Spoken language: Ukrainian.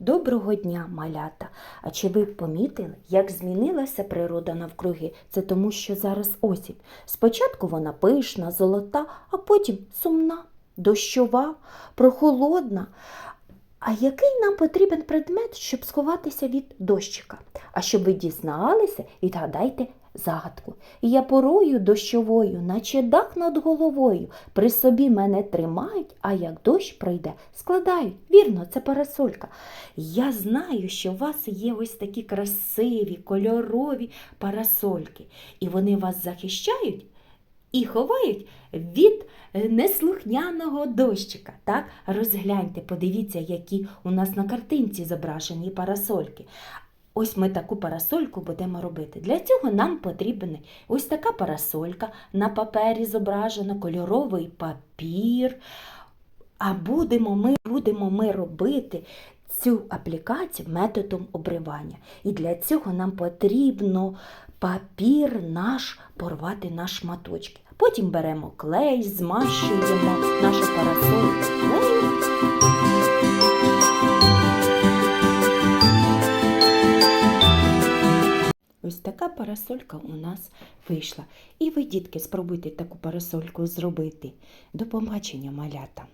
Доброго дня, малята! А чи ви помітили, як змінилася природа навкруги? Це тому, що зараз осінь. Спочатку вона пишна, золота, а потім сумна, дощова, прохолодна. А який нам потрібен предмет, щоб сховатися від дощика? А щоб ви дізналися, відгадайте загадку. Я порою дощовою, наче дах над головою. При собі мене тримають, а як дощ пройде, складають. Вірно, це парасолька. Я знаю, що у вас є ось такі красиві, кольорові парасольки, і вони вас захищають і ховають від е, неслухняного дощика. Так? Розгляньте, подивіться, які у нас на картинці зображені парасольки. Ось ми таку парасольку будемо робити. Для цього нам потрібна ось така парасолька на папері зображена, кольоровий папір. А будемо ми, будемо ми робити цю аплікацію методом обривання. І для цього нам потрібно папір наш порвати на шматочки. Потім беремо клей, змащуємо нашу парасольку клеєм. Ось така парасолька у нас вийшла. І ви, дітки, спробуйте таку парасольку зробити. До побачення, малята!